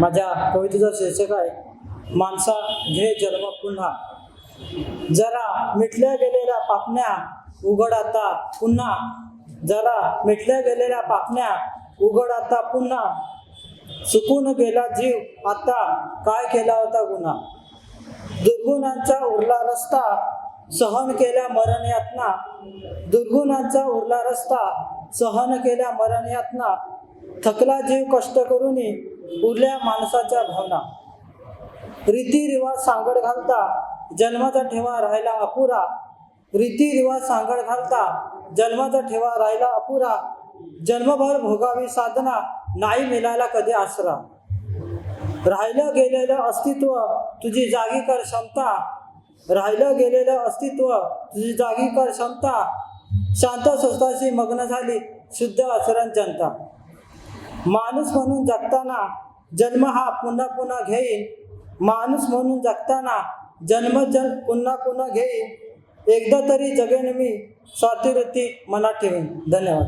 माझ्या कवितेचं शीर्षक आहे माणसा घे जन्म पुन्हा. जरा मिटल्या गेलेल्या पापण्या उघड आता पुन्हा. जरा मिटल्या गेलेल्या पापण्या उघड आता पुन्हा. सुकून गेला जीव आता काय केला होता गुन्हा? दुर्गुणांचा उरला रस्ता सहन केल्या मरण यातना दुर्गुणांचा उरला रस्ता सहन केल्या मरण यातना थकला जीव कष्ट करून उरल्या माणसाच्या भावना. रीतिरिवाज सांगड घालता जन्माचा ठेवा राहिला अपुरा. रीतिरिवाज सांगड घालता जन्माचा ठेवा राहिला अपुरा. जन्मभर भोगावी साधना नाही मिळाला कधी आसरा. राहिलं गेलेलं अस्तित्व तुझी जागी कर क्षमता. राहिलं गेलेलं अस्तित्व तुझी जागी कर क्षमता. शांत स्वस्ताशी मग्न झाली शुद्ध आचरण जनता. माणूस म्हणून जगताना जन्म हा पुन्हा पुन्हा घेईन. माणूस म्हणून जगताना जन्म जन पुन्हा पुन्हा घेईन. एकदा तरी जगेन मी स्वातिरती मनात ठेवेन. धन्यवाद.